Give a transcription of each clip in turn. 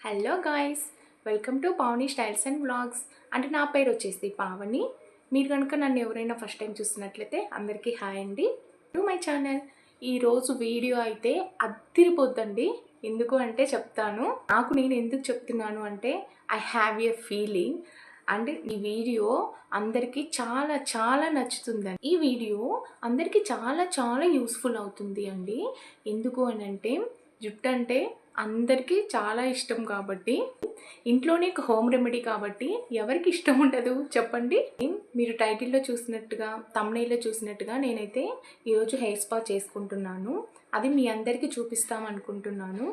Hello guys welcome to Pavani styles and blogs అంటే నా పేరు వచ్చేసి పావని. మీరు కనుక నన్ను ఎవరైనా ఫస్ట్ టైం చూస్తున్నట్లయితే అందరికీ హాయ్ అండి. టు మై ఛానల్ ఈరోజు వీడియో అయితే అద్దిరిపోద్దండి. ఎందుకు అంటే చెప్తాను. నాకు నేను ఎందుకు చెప్తున్నాను అంటే I have a feeling and ఈ వీడియో అందరికీ చాలా చాలా నచ్చుతుందండి. ఈ వీడియో అందరికీ చాలా చాలా యూస్ఫుల్ అవుతుంది అండి. ఎందుకు అని అంటే జుట్టు అంటే అందరికీ చాలా ఇష్టం కాబట్టి ఇంట్లోనే ఒక హోమ్ రెమెడీ కాబట్టి ఎవరికి ఇష్టం ఉండదు. చెప్పండి. మీరు టైటిల్లో చూసినట్టుగా తమ్నైల్లో చూసినట్టుగా నేనైతే ఈరోజు హెయిర్ స్పా చేసుకుంటున్నాను. అది మీ అందరికీ చూపిస్తాం అనుకుంటున్నాను.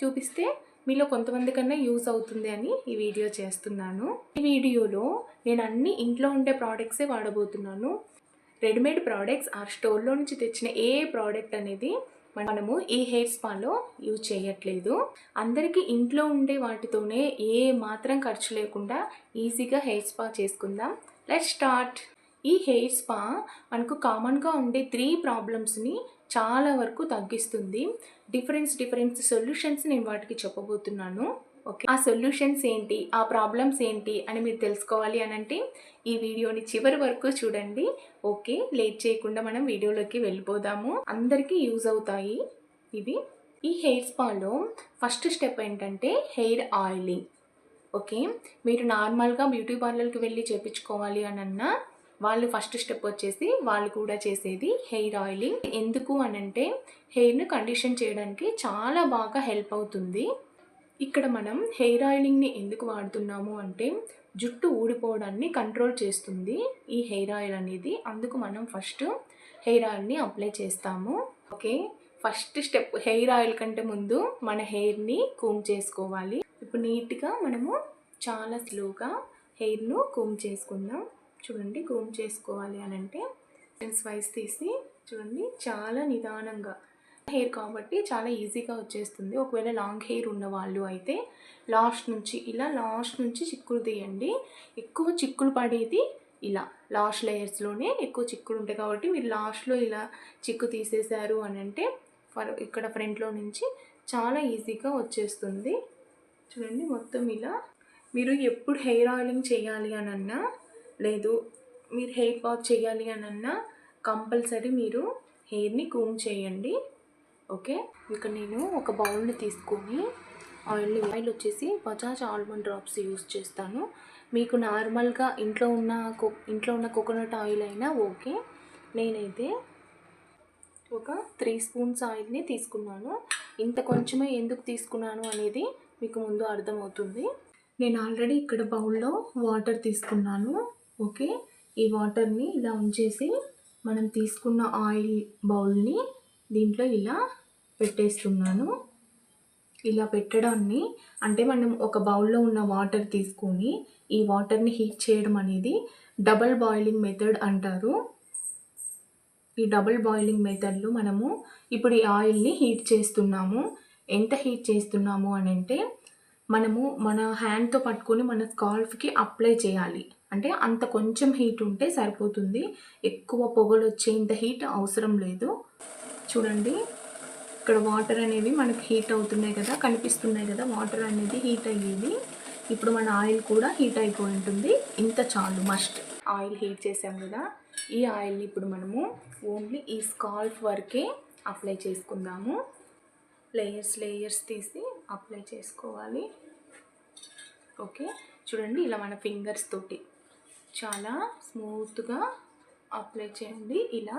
చూపిస్తే మీలో కొంతమంది కన్నా యూజ్ అవుతుంది అని ఈ వీడియో చేస్తున్నాను. ఈ వీడియోలో నేను అన్ని ఇంట్లో ఉండే ప్రోడక్ట్సే వాడబోతున్నాను. రెడీమేడ్ ప్రోడక్ట్స్ ఆ స్టోర్లో నుంచి తెచ్చిన ఏ ప్రోడక్ట్ అనేది మనము ఈ హెయిర్ స్పాలో యూజ్ చేయట్లేదు. అందరికీ ఇంట్లో ఉండే వాటితోనే ఏ మాత్రం ఖర్చు లేకుండా ఈజీగా హెయిర్ స్పా చేసుకుందాం. Let start. ఈ హెయిర్ స్పా మనకు కామన్గా ఉండే త్రీ ప్రాబ్లమ్స్ని చాలా వరకు తగ్గిస్తుంది. డిఫరెన్స్ డిఫరెన్స్ సొల్యూషన్స్ నేను వాటికి చెప్పబోతున్నాను. ఓకే. ఆ సొల్యూషన్స్ ఏంటి? ఆ ప్రాబ్లమ్స్ ఏంటి? అని మీరు తెలుసుకోవాలి అని అంటే ఈ వీడియోని చివరి వరకు చూడండి. ఓకే. లేట్ చేయకుండా మనం వీడియోలోకి వెళ్ళిపోదాము. అందరికీ యూజ్ అవుతాయి ఇవి. ఈ హెయిర్ స్పాలో ఫస్ట్ స్టెప్ ఏంటంటే హెయిర్ ఆయిలింగ్. ఓకే. మీరు నార్మల్గా బ్యూటీ పార్లర్కి వెళ్ళి చేపించుకోవాలి అని అన్నా వాళ్ళు ఫస్ట్ స్టెప్ వచ్చేసి వాళ్ళు కూడా చేసేది హెయిర్ ఆయిలింగ్. ఎందుకు అనంటే హెయిర్ను కండిషన్ చేయడానికి చాలా బాగా హెల్ప్ అవుతుంది. ఇక్కడ మనం హెయిర్ ఆయిలింగ్ని ఎందుకు వాడుతున్నాము అంటే జుట్టు ఊడిపోవడాన్ని కంట్రోల్ చేస్తుంది ఈ హెయిర్ ఆయిల్ అనేది. అందుకు మనం ఫస్ట్ హెయిర్ ఆయిల్ని అప్లై చేస్తాము. Okay first step hair oil కంటే ముందు మన హెయిర్ని కూమ్ చేసుకోవాలి. ఇప్పుడు నీట్గా మనము చాలా స్లోగా హెయిర్ను కూమ్ చేసుకుందాం. చూడండి కూమ్ చేసుకోవాలి అని అంటే వైస్ తీసి చూడండి చాలా నిదానంగా హెయిర్ కాబట్టి చాలా ఈజీగా వచ్చేస్తుంది. ఒకవేళ లాంగ్ హెయిర్ ఉన్న వాళ్ళు అయితే లాస్ట్ నుంచి ఇలా లాస్ట్ నుంచి చిక్కులు తీయండి. ఎక్కువ చిక్కులు పడేది ఇలా లాస్ట్ లేయర్స్లోనే ఎక్కువ చిక్కులు ఉంటాయి కాబట్టి మీరు లాస్ట్లో ఇలా చిక్కు తీసేశారు అని అంటే ఫర్ ఇక్కడ ఫ్రంట్లో నుంచి చాలా ఈజీగా వచ్చేస్తుంది. చూడండి మొత్తం ఇలా. మీరు ఎప్పుడు హెయిర్ ఆయిలింగ్ చేయాలి అని అన్నా లేదు మీరు హెయిర్ వాష్ చేయాలి అనన్నా కంపల్సరీ మీరు హెయిర్ని కూమ్ చేయండి. ఓకే? ఇక నేను ఒక బౌల్ని తీసుకొని ఆయిల్ ఆయిల్ వచ్చేసి బజాజ్ ఆల్మండ్ డ్రాప్స్ యూస్ చేస్తాను. మీకు నార్మల్గా ఇంట్లో ఉన్న కో ఇంట్లో ఉన్న కోకోనట్ ఆయిల్ అయినా ఓకే. నేనైతే ఒక త్రీ స్పూన్స్ ఆయిల్ని తీసుకున్నాను. ఇంత కొంచెమే ఎందుకు తీసుకున్నాను అనేది మీకు ముందు అర్థమవుతుంది. నేను ఆల్రెడీ ఇక్కడ బౌల్లో వాటర్ తీసుకున్నాను. ఓకే? ఈ వాటర్ని ఇలా ఉంచేసి మనం తీసుకున్న ఆయిల్ బౌల్ని దీంట్లో ఇలా పెట్టేస్తున్నాను. ఇలా పెట్టడాన్ని అంటే మనం ఒక బౌల్లో ఉన్న వాటర్ తీసుకొని ఈ వాటర్ని హీట్ చేయడం అనేది డబల్ బాయిలింగ్ మెథడ్ అంటారు. ఈ డబుల్ బాయిలింగ్ మెథడ్లో మనము ఇప్పుడు ఈ ఆయిల్ని హీట్ చేస్తున్నాము. ఎంత హీట్ చేస్తున్నాము అని అంటే మనము మన హ్యాండ్తో పట్టుకొని మన స్కాల్ఫ్కి అప్లై చేయాలి. అంటే అంత కొంచెం హీట్ ఉంటే సరిపోతుంది. ఎక్కువ పొగలు వచ్చేంత హీట్ అవసరం లేదు. చూడండి. ఇక్కడ వాటర్ అనేవి మనకు హీట్ అవుతున్నాయి కదా కనిపిస్తున్నాయి కదా వాటర్ అనేది హీట్ అయ్యేది. ఇప్పుడు మన ఆయిల్ కూడా హీట్ అయిపోయి ఉంటుంది. ఇంత చాలు మస్ట్ ఆయిల్ హీట్ చేసాం కదా ఈ ఆయిల్ని ఇప్పుడు మనము ఓన్లీ ఈ స్కాల్ఫ్ వరకే అప్లై చేసుకుందాము. లేయర్స్ లేయర్స్ తీసి అప్లై చేసుకోవాలి. ఓకే చూడండి ఇలా మన ఫింగర్స్ తోటి చాలా స్మూత్గా అప్లై చేయండి. ఇలా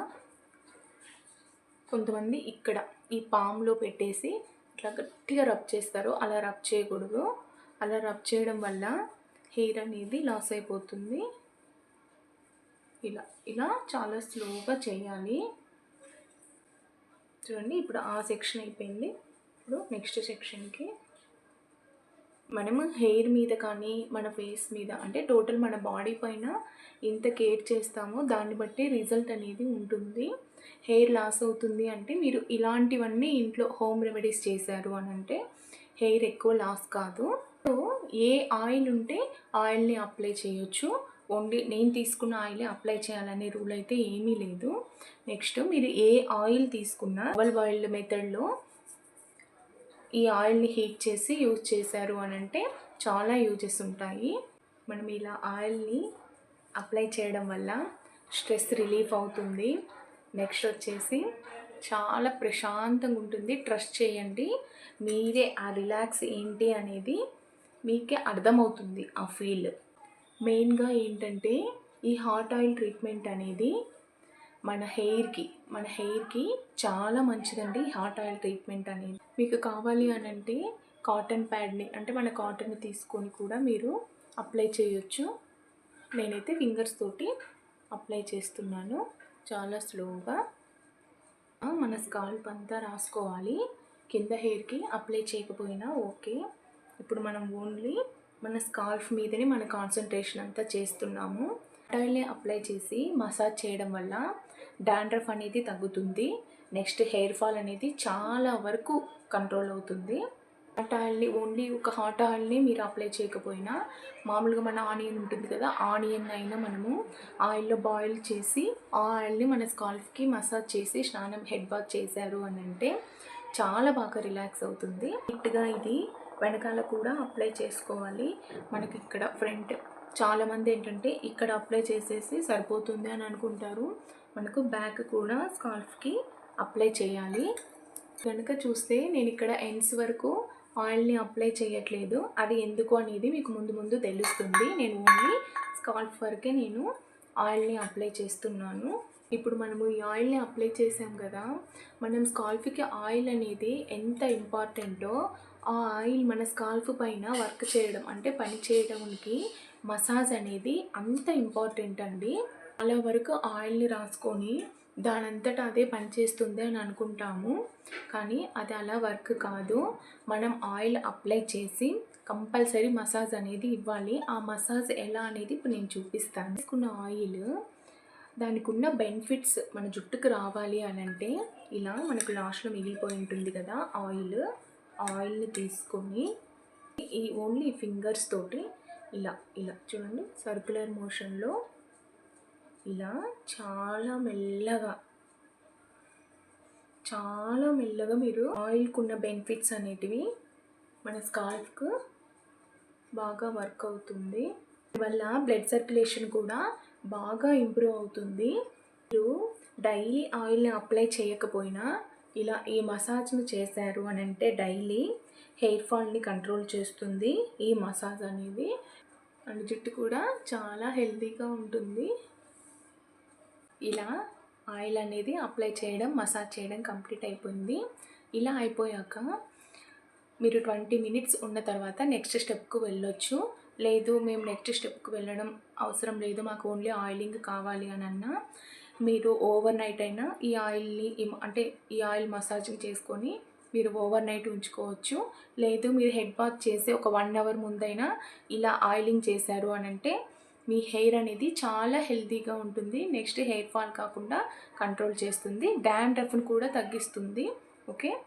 కొంతమంది ఇక్కడ ఈ పాములో పెట్టేసి ఇట్లా గట్టిగా రబ్ చేస్తారు. అలా రబ్ చేయకూడదు. అలా రబ్ చేయడం వల్ల హెయిర్ అనేది లాస్ అయిపోతుంది. ఇలా ఇలా చాలా స్లోగా చేయాలి. చూడండి ఇప్పుడు ఆ సెక్షన్ అయిపోయింది. ఇప్పుడు నెక్స్ట్ సెక్షన్కి మనము హెయిర్ మీద కానీ మన ఫేస్ మీద అంటే టోటల్ మన బాడీ పైన ఎంత కేర్ చేస్తామో దాన్ని బట్టి రిజల్ట్ అనేది ఉంటుంది. హెయిర్ లాస్ అవుతుంది అంటే మీరు ఇలాంటివన్నీ ఇంట్లో హోమ్ రెమెడీస్ చేశారు అని అంటే హెయిర్ ఎక్కువ లాస్ కాదు. సో ఏ ఆయిల్ ఉంటే ఆయిల్ని అప్లై చేయొచ్చు. ఓన్లీ నేను తీసుకున్న ఆయిలే అప్లై చేయాలనే రూల్ అయితే ఏమీ లేదు. నెక్స్ట్ మీరు ఏ ఆయిల్ తీసుకున్నా డబల్ బాయిల్డ్ మెథడ్లో ఈ ఆయిల్ని హీట్ చేసి యూజ్ చేశారు అని అంటే చాలా యూజెస్ ఉంటాయి. మనం ఇలా ఆయిల్ని అప్లై చేయడం వల్ల స్ట్రెస్ రిలీఫ్ అవుతుంది. నెక్స్ట్ వచ్చేసి చాలా ప్రశాంతంగా ఉంటుంది. ట్రస్ట్ చేయండి. మీరే ఆ రిలాక్స్ ఏంటి అనేది మీకే అర్థమవుతుంది ఆ ఫీల్ మెయిన్గా ఏంటంటే ఈ హాట్ ఆయిల్ ట్రీట్మెంట్ అనేది మన హెయిర్కి మన హెయిర్కి చాలా మంచిదండి హాట్ ఆయిల్ ట్రీట్మెంట్ అనేది. మీకు కావాలి అని అంటే కాటన్ ప్యాడ్ని అంటే మన కాటన్ని తీసుకొని కూడా మీరు అప్లై చేయొచ్చు. నేనైతే ఫింగర్స్ తోటి అప్లై చేస్తున్నాను. చాలా స్లోగా మన స్కాల్ప్ అంతా రాసుకోవాలి. కింద హెయిర్కి అప్లై చేయకపోయినా ఓకే. ఇప్పుడు మనం ఓన్లీ మన స్కాల్ఫ్ మీదనే మన కాన్సన్ట్రేషన్ అంతా చేస్తున్నాము. ఆయిల్ని అప్లై చేసి మసాజ్ చేయడం వల్ల డాండ్రఫ్ అనేది తగ్గుతుంది. నెక్స్ట్ హెయిర్ ఫాల్ అనేది చాలా వరకు కంట్రోల్ అవుతుంది. హాట్ ఆయిల్ని ఓన్లీ ఒక హాట్ ఆయిల్ని మీరు అప్లై చేయకపోయినా మామూలుగా మన ఆనియన్ ఉంటుంది కదా ఆనియన్ అయినా మనము ఆయిల్లో బాయిల్ చేసి ఆ ఆయిల్ని మన స్కాల్ఫ్కి మసాజ్ చేసి స్నానం హెడ్ బాత్ చేశారు అని అంటే చాలా బాగా రిలాక్స్ అవుతుంది. నీట్గా ఇది వెనకాల కూడా అప్లై చేసుకోవాలి. మనకి ఇక్కడ ఫ్రంట్ చాలామంది ఏంటంటే ఇక్కడ అప్లై చేసేసి సరిపోతుంది అని అనుకుంటారు. మనకు బ్యాక్ కూడా స్కాల్ఫ్కి అప్లై చేయాలి. కనుక చూస్తే నేను ఇక్కడ ఎండ్స్ వరకు ఆయిల్ని అప్లై చేయట్లేదు. అది ఎందుకు అనేది మీకు ముందు ముందు తెలుస్తుంది. నేను ఓన్లీ స్కాల్ఫ్ వరకే నేను ఆయిల్ని అప్లై చేస్తున్నాను. ఇప్పుడు మనము ఈ ఆయిల్ని అప్లై చేసాం కదా మనం స్కాల్ఫ్కి ఆయిల్ అనేది ఎంత ఇంపార్టెంటో ఆ ఆయిల్ మన స్కాల్ఫ్ పైన వర్క్ చేయడం అంటే పని చేయడానికి మసాజ్ అనేది అంత ఇంపార్టెంట్ అండి. అలా వరకు ఆయిల్ని రాసుకొని దానంతట అదే పనిచేస్తుంది అని అనుకుంటాము. కానీ అది అలా వర్క్ కాదు. మనం ఆయిల్ అప్లై చేసి కంపల్సరీ మసాజ్ అనేది ఇవ్వాలి. ఆ మసాజ్ ఎలా అనేది ఇప్పుడు నేను చూపిస్తాను. తీసుకున్న ఆయిల్ దానికి ఉన్న బెనిఫిట్స్ మన జుట్టుకు రావాలి అని అంటే ఇలా మనకు లాస్ట్లో మిగిలిపోయి ఉంటుంది కదా ఆయిల్. ఆయిల్ని తీసుకొని ఈ ఓన్లీ ఫింగర్స్ తోటి ఇలా ఇలా చూడండి. సర్క్యులర్ మోషన్లో ఇలా చాలా మెల్లగా చాలా మెల్లగా మీరు ఆయిల్కి ఉన్న బెనిఫిట్స్ అనేటివి మన స్కాల్ఫ్కు బాగా వర్క్ అవుతుంది. వల్ల బ్లడ్ సర్క్యులేషన్ కూడా బాగా ఇంప్రూవ్ అవుతుంది. మీరు డైలీ ఆయిల్ని అప్లై చేయకపోయినా ఇలా ఈ మసాజ్ను చేశారు అని అంటే డైలీ హెయిర్ ఫాల్ని కంట్రోల్ చేస్తుంది ఈ మసాజ్ అనేది. అండ్ జుట్టు కూడా చాలా హెల్తీగా ఉంటుంది. ఇలా ఆయిల్ అనేది అప్లై చేయడం మసాజ్ చేయడం కంప్లీట్ అయిపోయింది. ఇలా అయిపోయాక మీరు ట్వంటీ మినిట్స్ ఉన్న తర్వాత నెక్స్ట్ స్టెప్కు వెళ్ళొచ్చు. లేదు మేము నెక్స్ట్ స్టెప్కి వెళ్ళడం అవసరం లేదు మాకు ఓన్లీ ఆయిలింగ్ కావాలి అని అన్నా మీరు ఓవర్ నైట్ అయినా ఈ ఆయిల్ని అంటే ఈ ఆయిల్ మసాజింగ్ చేసుకొని మీరు ఓవర్ నైట్ ఉంచుకోవచ్చు. లేదు మీరు హెడ్ బాత్ చేసి ఒక వన్ అవర్ ముందైనా ఇలా ఆయిలింగ్ చేశారు అని అంటే మీ హెయిర్ అనేది చాలా హెల్తీగా ఉంటుంది. నెక్స్ట్ హెయిర్ ఫాల్ కాకుండా కంట్రోల్ చేస్తుంది. డాండ్రఫ్ని కూడా తగ్గిస్తుంది. ఓకే?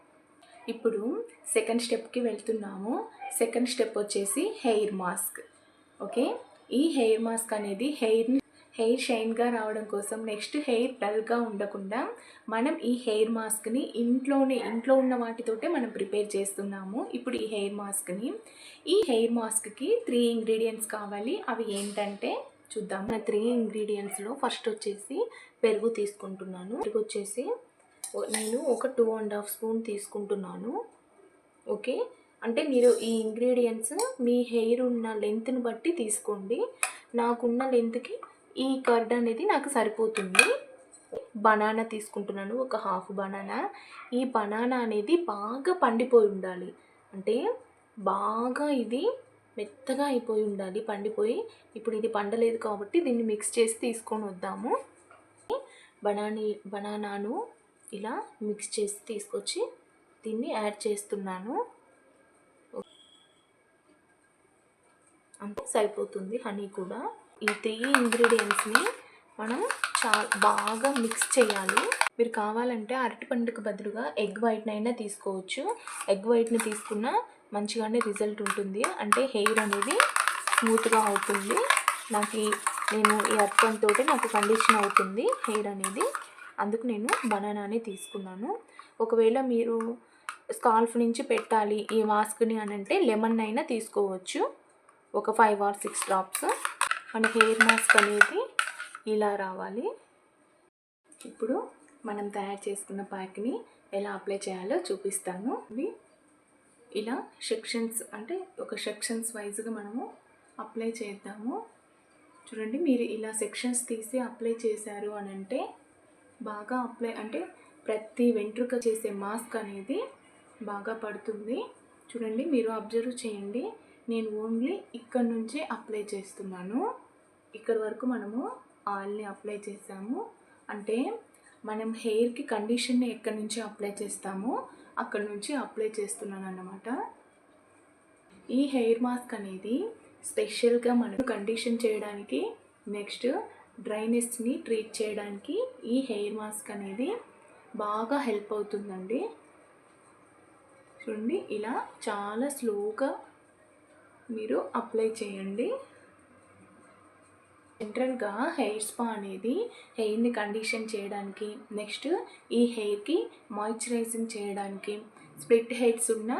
ఇప్పుడు సెకండ్ స్టెప్కి వెళ్తున్నాము. సెకండ్ స్టెప్ వచ్చేసి హెయిర్ మాస్క్. ఓకే? ఈ హెయిర్ మాస్క్ అనేది హెయిర్ని హెయిర్ షైన్గా రావడం కోసం నెక్స్ట్ హెయిర్ డల్గా ఉండకుండా మనం ఈ హెయిర్ మాస్క్ని ఇంట్లోనే ఇంట్లో ఉన్న వాటితోటే మనం ప్రిపేర్ చేస్తున్నాము. ఇప్పుడు ఈ హెయిర్ మాస్క్ని ఈ హెయిర్ మాస్క్కి త్రీ ఇంగ్రీడియంట్స్ కావాలి. అవి ఏంటంటే చూద్దాం. నా త్రీ ఇంగ్రీడియంట్స్లో ఫస్ట్ వచ్చేసి పెరుగు తీసుకుంటున్నాను. పెరుగు వచ్చేసి నేను ఒక టూ అండ్ హాఫ్ స్పూన్ తీసుకుంటున్నాను. ఓకే? అంటే మీరు ఈ ఇంగ్రీడియంట్స్ మీ హెయిర్ ఉన్న లెంత్ని బట్టి తీసుకోండి. నాకున్న లెంత్కి ఈ కర్డ్ అనేది నాకు సరిపోతుంది. బనానా తీసుకుంటున్నాను ఒక హాఫ్ బనానా. ఈ బనానా అనేది బాగా పండిపోయి ఉండాలి. అంటే బాగా ఇది మెత్తగా అయిపోయి ఉండాలి పండిపోయి. ఇప్పుడు ఇది పండలేదు కాబట్టి దీన్ని మిక్స్ చేసి తీసుకొని వద్దాము. బనానీ బనానాను ఇలా మిక్స్ చేసి తీసుకొచ్చి దీన్ని యాడ్ చేస్తున్నాను. అంతే సరిపోతుంది హనీ కూడా. ఈ త్రీ ఇంగ్రీడియంట్స్ని మనం చాలా బాగా మిక్స్ చేయాలి. మీరు కావాలంటే అరటిపండుకు బదులుగా ఎగ్ వైట్ని అయినా తీసుకోవచ్చు. ఎగ్ వైట్ని తీసుకున్న మంచిగానే రిజల్ట్ ఉంటుంది. అంటే హెయిర్ అనేది స్మూత్గా అవుతుంది. నాకు ఈ నేను ఈ అరటిపండుతో నాకు కండిషన్ అవుతుంది హెయిర్ అనేది. అందుకు నేను బనానానే తీసుకున్నాను. ఒకవేళ మీరు స్కాల్ఫ్ నుంచి పెట్టాలి ఈ మాస్క్ని అని అంటే లెమన్ అయినా తీసుకోవచ్చు. ఒక ఫైవ్ ఆర్ సిక్స్ డ్రాప్స్. మన హెయిర్ మాస్క్ అనేది ఇలా రావాలి. ఇప్పుడు మనం తయారు చేసుకున్న ప్యాక్ని ఎలా అప్లై చేయాలో చూపిస్తాను. ఇవి ఇలా సెక్షన్స్ అంటే ఒక సెక్షన్స్ వైజ్గా మనము అప్లై చేద్దాము. చూడండి మీరు ఇలా సెక్షన్స్ తీసి అప్లై చేశారు అని అంటే బాగా అప్లై అంటే ప్రతి వెంట్రుక చేసే మాస్క్ అనేది బాగా పడుతుంది. చూడండి మీరు అబ్జర్వ్ చేయండి. నేను ఓన్లీ ఇక్కడ నుంచే అప్లై చేస్తున్నాను. ఇక్కడ వరకు మనము ఆయిల్ని అప్లై చేసాము. అంటే మనం హెయిర్కి కండిషన్ని ఎక్కడి నుంచి అప్లై చేస్తామో అక్కడ నుంచి అప్లై చేస్తున్నాను అన్నమాట ఈ హెయిర్ మాస్క్ అనేది స్పెషల్గా మనం కండిషన్ చేయడానికి నెక్స్ట్ డ్రైనెస్ని ట్రీట్ చేయడానికి ఈ హెయిర్ మాస్క్ అనేది బాగా హెల్ప్ అవుతుందండి. చూడండి ఇలా చాలా స్లోగా మీరు అప్లై చేయండి. జనరల్గా హెయిర్ స్పా అనేది హెయిర్ని కండిషన్ చేయడానికి నెక్స్ట్ ఈ హెయిర్కి మాయిశ్చరైజింగ్ చేయడానికి స్ప్లిట్ హెయిర్స్ ఉన్న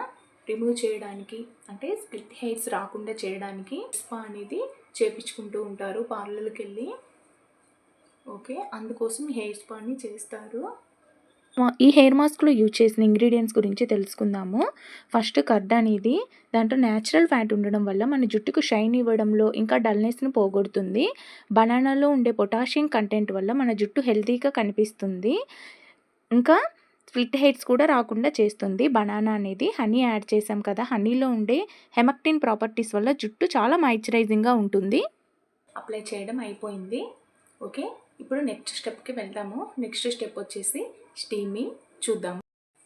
రిమూవ్ చేయడానికి అంటే స్ప్లిట్ హెయిర్స్ రాకుండా చేయడానికి స్పా అనేది చేపించుకుంటూ ఉంటారు. పార్లర్కి వెళ్ళి ఓకే అందుకోసం హెయిర్ స్పాని చేస్తారు. ఈ హెయిర్ మాస్క్లో యూజ్ చేసిన ఇంగ్రీడియంట్స్ గురించి తెలుసుకుందాము. ఫస్ట్ కర్డ్ అనేది దాంట్లో న్యాచురల్ ఫ్యాట్ ఉండడం వల్ల మన జుట్టుకు షైన్ ఇవ్వడంలో ఇంకా డల్నెస్ను పోగొడుతుంది. బనానాలో ఉండే పొటాషియం కంటెంట్ వల్ల మన జుట్టు హెల్తీగా కనిపిస్తుంది. ఇంకా స్ప్లిట్ హెయిర్స్ కూడా రాకుండా చేస్తుంది. బనానా అనేది హనీ యాడ్ చేసాం కదా హనీలో ఉండే హెమక్టిన్ ప్రాపర్టీస్ వల్ల జుట్టు చాలా మాయిశ్చరైజింగ్గా ఉంటుంది. అప్లై చేయడం అయిపోయింది. ఓకే ఇప్పుడు నెక్స్ట్ స్టెప్కి వెళ్దాము. నెక్స్ట్ స్టెప్ వచ్చేసి స్టీమింగ్ చూద్దాం.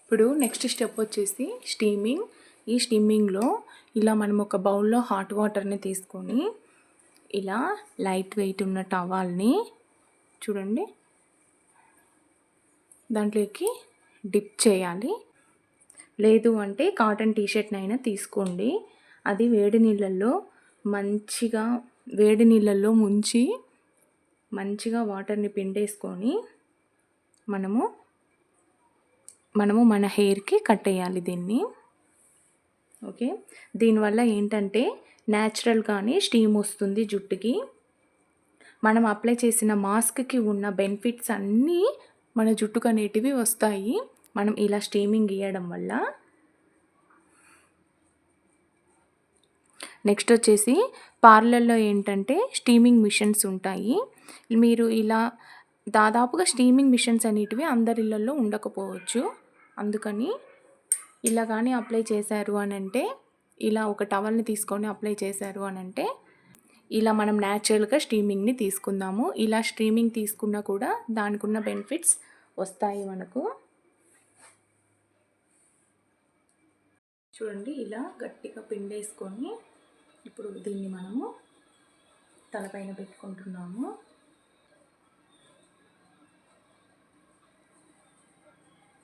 ఇప్పుడు నెక్స్ట్ స్టెప్ వచ్చేసి స్టీమింగ్. ఈ స్టీమింగ్లో ఇలా మనం ఒక బౌల్లో హాట్ వాటర్ని తీసుకొని ఇలా లైట్ వెయిట్ ఉన్న టవాల్ని చూడండి. దాంట్లోకి డిప్ చేయాలి. లేదు అంటే కాటన్ టీషర్ట్నైనా తీసుకోండి. అది వేడి నీళ్ళల్లో మంచిగా వేడి నీళ్ళల్లో ముంచి మంచిగా వాటర్ని పిండేసుకొని మనము మనము మన హెయిర్కి కట్టేయాలి దీన్ని. ఓకే? దీనివల్ల ఏంటంటే న్యాచురల్గానే స్టీమ్ వస్తుంది జుట్టుకి. మనం అప్లై చేసిన మాస్క్కి ఉన్న బెనిఫిట్స్ అన్నీ మన జుట్టుకు అనేటివి వస్తాయి. మనం ఇలా స్టీమింగ్ ఇవ్వడం వల్ల. నెక్స్ట్ వచ్చేసి పార్లర్లో ఏంటంటే స్టీమింగ్ మిషన్స్ ఉంటాయి. మీరు ఇలా దాదాపుగా స్టీమింగ్ మిషన్స్ అనేటివి అందరిళ్ళల్లో ఉండకపోవచ్చు. అందుకని ఇలా కానీ అప్లై చేశారు అని అంటే ఇలా ఒక టవల్ని తీసుకొని అప్లై చేశారు అని అంటే ఇలా మనం న్యాచురల్గా స్ట్రీమింగ్ని తీసుకుందాము. ఇలా స్ట్రీమింగ్ తీసుకున్నా కూడా దానికి ఉన్న బెనిఫిట్స్ వస్తాయి మనకు. చూడండి ఇలా గట్టిగా పిండేసుకొని ఇప్పుడు దీన్ని మనము తలపైన పెట్టుకుంటున్నాము.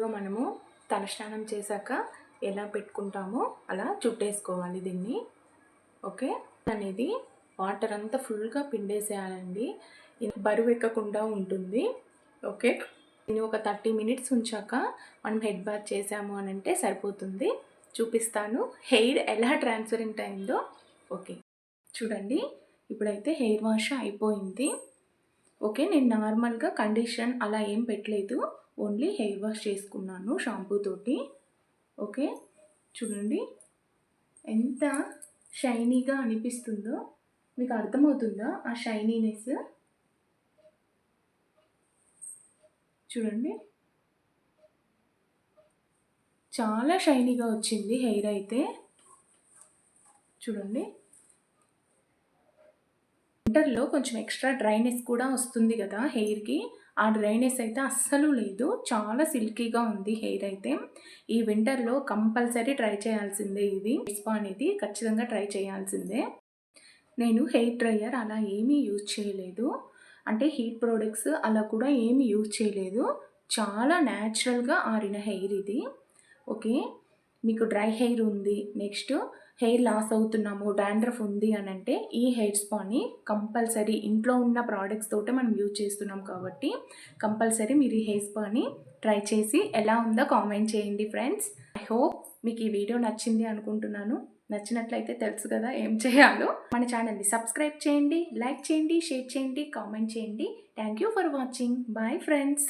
మనము తలస్నానం చేశాక ఎలా పెట్టుకుంటామో అలా చుట్టేసుకోవాలి దీన్ని. ఓకే? అనేది వాటర్ అంతా ఫుల్గా పిండేసేయాలండి. బరువు ఎక్కకుండా ఉంటుంది. ఓకే? దీన్ని ఒక థర్టీ మినిట్స్ ఉంచాక మనం హెడ్ బాత్ చేసాము అని అంటే సరిపోతుంది. చూపిస్తాను. హెయిర్ ఎలా ట్రాన్స్పరెంట్ అయిందో. ఓకే? చూడండి. ఇప్పుడైతే హెయిర్ వాష్ అయిపోయింది. ఓకే? నేను నార్మల్గా కండిషన్ అలా ఏం పెట్టలేదు. ఓన్లీ హెయిర్ వాష్ చేసుకున్నాను షాంపూ తోటి. ఓకే? చూడండి. ఎంత షైనీగా అనిపిస్తుందో. మీకు అర్థమవుతుందా ఆ షైనీనెస్? చూడండి. చాలా షైనీగా వచ్చింది హెయిర్ అయితే. చూడండి. వింటర్లో కొంచెం ఎక్స్ట్రా డ్రైనెస్ కూడా వస్తుంది కదా హెయిర్కి. ఆ డ్రైనెస్ అయితే అస్సలు లేదు. చాలా సిల్కీగా ఉంది హెయిర్ అయితే. ఈ వింటర్లో కంపల్సరీ ట్రై చేయాల్సిందే ఇది. స్పా అనేది ఖచ్చితంగా ట్రై చేయాల్సిందే. నేను హెయిర్ డ్రయర్ అలా ఏమీ యూజ్ చేయలేదు. అంటే హీట్ ప్రోడక్ట్స్ అలా కూడా ఏమీ యూజ్ చేయలేదు. చాలా న్యాచురల్గా ఆరిన హెయిర్ ఇది. ఓకే. మీకు డ్రై హెయిర్ ఉంది నెక్స్ట్ హెయిర్ లాస్ అవుతున్నాము డాండ్రఫ్ ఉంది అని అంటే ఈ హెయిర్ స్పాని కంపల్సరీ ఇంట్లో ఉన్న ప్రోడక్ట్స్ తోటే మనం యూజ్ చేస్తున్నాం కాబట్టి కంపల్సరీ మీరు ఈ హెయిర్ స్పాని ట్రై చేసి ఎలా ఉందో కామెంట్ చేయండి ఫ్రెండ్స్. ఐ హోప్ మీకు ఈ వీడియో నచ్చింది అనుకుంటున్నాను. నచ్చినట్లయితే తెలుసు కదా ఏం చేయాలో. మన ఛానల్ని సబ్స్క్రైబ్ చేయండి లైక్ చేయండి షేర్ చేయండి కామెంట్ చేయండి. Thank you for watching bye friends